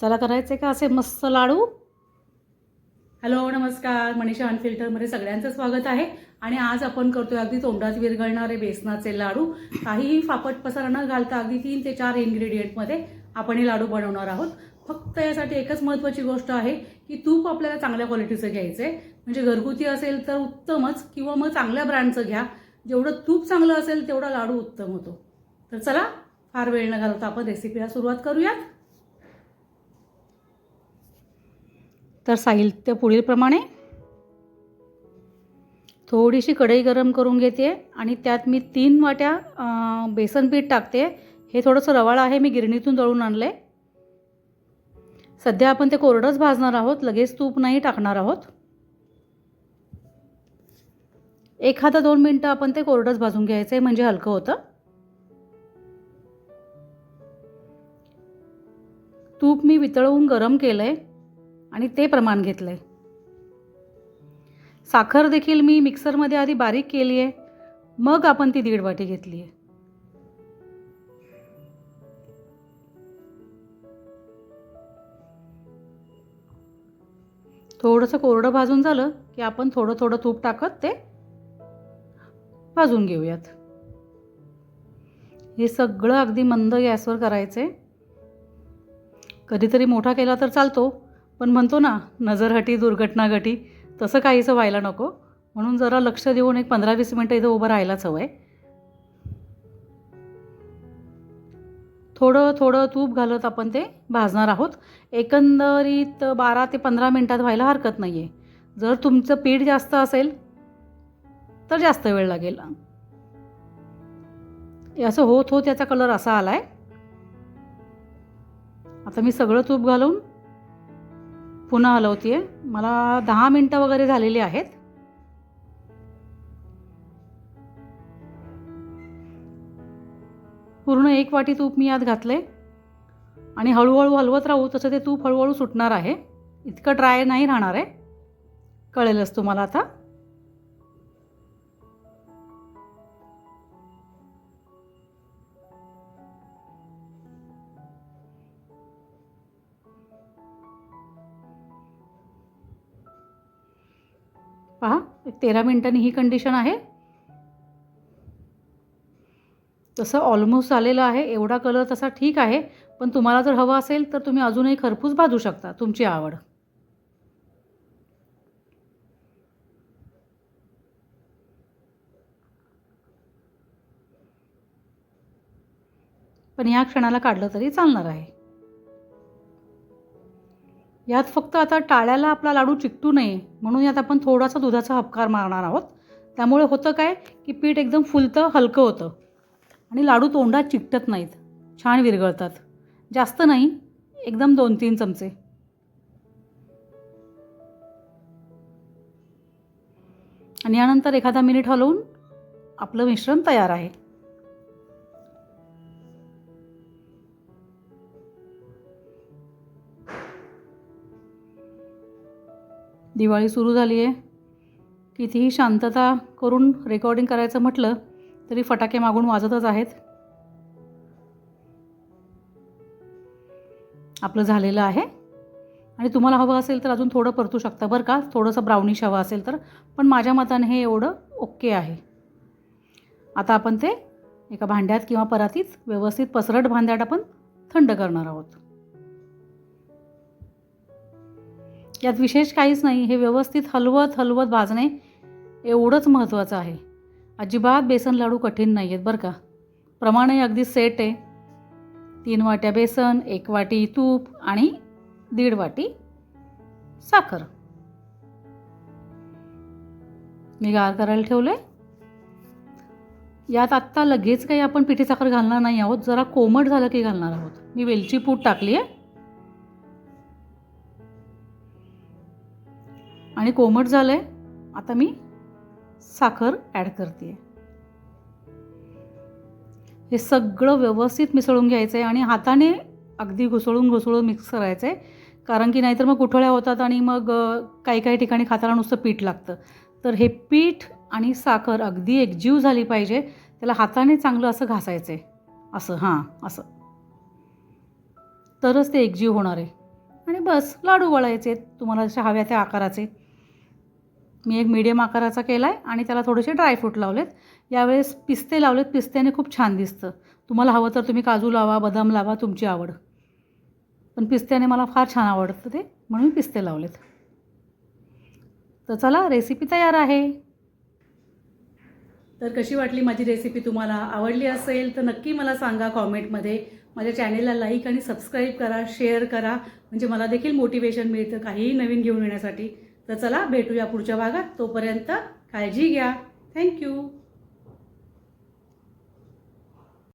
चला करायचे का असे मस्त लाडू? हॅलो नमस्कार. मनीषा अनफिल्टरमध्ये सगळ्यांचं स्वागत आहे. आणि आज आपण करतोय अगदी तोंडात विरघळणारे बेसनाचे लाडू. काहीही फापट पसरा न घालता अगदी तीन ते चार इन्ग्रेडियंटमध्ये आपण हे लाडू बनवणार आहोत. फक्त यासाठी एकच महत्त्वाची गोष्ट आहे की तूप आपल्याला चांगल्या क्वालिटीचं घ्यायचं आहे म्हणजे घरगुती असेल तर उत्तमच किंवा मग चांगल्या ब्रँडचं घ्या. जेवढं तूप चांगलं असेल तेवढा लाडू उत्तम होतो. तर चला फार वेळ न घालवता आपण रेसिपीला सुरुवात करूयात. तर साहित्य पुढीलप्रमाणे. थोडीशी कढई गरम करून घेते आणि त्यात मी तीन वाट्या बेसन पीठ टाकते. हे थोडंसं रवाळ आहे मी गिरणीतून दळून आणलं आहे सध्या आपण ते कोरडंच भाजणार आहोत लगेच तूप नाही टाकणार आहोत. एखादा दोन मिनटं आपण ते कोरडंच भाजून घ्यायचं आहे म्हणजे हलकं होतं. तूप मी वितळवून गरम केलं आहे आणि ते प्रमाण घेतलं आहे साखर देखील मी मिक्सरमध्ये आधी बारीक केली आहे. मग आपण ती दीड वाटी घेतली आहे. थोडंसं कोरडं भाजून झालं की आपण थोडं थोडं तूप टाकत ते भाजून घेऊयात. हे सगळं अगदी मंद गॅसवर करायचं आहे कधीतरी मोठा केला तर चालतो. पण म्हणतो ना नजरहटी दुर्घटना घटी तसं काहीसं व्हायला नको. म्हणून जरा लक्ष देऊन एक पंधरा वीस मिनटं इथं उभं राहायलाच हवं आहे थोडं थोडं तूप घालत आपण ते भाजणार आहोत. एकंदरीत बारा ते पंधरा मिनटात व्हायला हरकत नाही आहे जर तुमचं पीठ जास्त असेल तर जास्त वेळ लागेल. असं होत होत त्याचा कलर असा आला आहे आता मी सगळं तूप घालून पुन्हा हलवते आहे मला दहा मिनटं वगैरे झालेली आहेत. पूर्ण एक वाटी तूप मी यात घातले आणि हळूहळू हलवत राहू तसं ते तूप हळूहळू सुटणार आहे. इतकं ड्राय नाही राहणार आहे. कळेलच तुम्हाला आता. तेरा मिनटांनी ही कंडिशन आहे. तसं ऑलमोस्ट आलेलं आहे एवढा कलर तसा ठीक आहे पण तुम्हाला जर हवं असेल तर तुम्ही अजूनही खरपूस भाजू शकता तुमची आवड. पण या क्षणाला काढलं तरी चालणार आहे. यात फक्त आता टाळ्याला आपला लाडू चिकटू नये म्हणून यात आपण थोडासा दुधाचा हपकार मारणार आहोत. त्यामुळे होतं काय की पीठ एकदम फुलतं हलकं होतं. आणि लाडू तोंडात चिकटत नाहीत. छान विरघळतात. जास्त नाही एकदम दोन तीन चमचे. आणि यानंतर एखादा मिनिट हलवून आपलं मिश्रण तयार आहे. दिवाळी सुरू झाली आहे. कितीही शांतता करून रेकॉर्डिंग करायचं म्हटलं तरी फटाके मागून वाजतच आहेत. आपलं झालेलं आहे. आणि तुम्हाला हवं असेल तर अजून थोडं परतू शकता बरं का? थोडंसं ब्राउनिश हवं असेल तर. पण माझ्या मताने हे एवढं ओके आहे. आता आपण ते एका भांड्यात किंवा परातीत व्यवस्थित पसरट भांड्यात आपण थंड करणार आहोत. यात विशेष काहीच नाही हे व्यवस्थित हलवत हलवत भाजणे एवढंच महत्त्वाचं आहे. अजिबात बेसन लाडू कठीण नाही आहेत बरं का. प्रमाणही अगदी सेट आहे. तीन वाट्या बेसन एक वाटी तूप आणि दीड वाटी साखर. मी गार करायला ठेवलं आहे यात आत्ता लगेच काही आपण पिठी साखर घालणार नाही आहोत जरा कोमट झालं की घालणार आहोत. मी वेलची पूड टाकली आहे आणि कोमट झालं आहे आता मी साखर ॲड करते हे सगळं व्यवस्थित मिसळून घ्यायचं आहे आणि हाताने अगदी घुसळून घुसळून मिक्स करायचं आहे कारण की नाहीतर मग कुठळ्या होतात आणि मग काही काही ठिकाणी खाताना नुसतं पीठ लागतं. तर हे पीठ आणि साखर अगदी एकजीव झाली पाहिजे. त्याला हाताने चांगलं असं घासायचं आहे असं हां असं. तरच ते एकजीव होणार. आहे आणि बस लाडू वळायचे. तुम्हाला जसे हव्या त्या आकाराचे. मी एक मीडियम आकाराचा केला आहे आणि त्याला थोडेसे ड्रायफ्रूट लावलेत. यावेळेस पिस्ते लावलेत. पिस्त्याने खूप छान दिसतं. तुम्हाला हवं तर तुम्ही काजू लावा बदाम लावा तुमची आवड. पण पिस्त्याने मला फार छान आवडतं ते म्हणून मी पिस्ते लावलेत. तर चला रेसिपी तयार आहे. तर कशी वाटली माझी रेसिपी तुम्हाला आवडली असेल तर नक्की मला सांगा कॉमेंटमध्ये माझ्या चॅनेलला लाईक आणि सबस्क्राईब करा शेअर करा. म्हणजे मला देखील मोटिवेशन मिळतं काहीही नवीन घेऊन येण्यासाठी. तर चला भेटूया पुढच्या भागात. तोपर्यंत काळजी घ्या. थँक्यू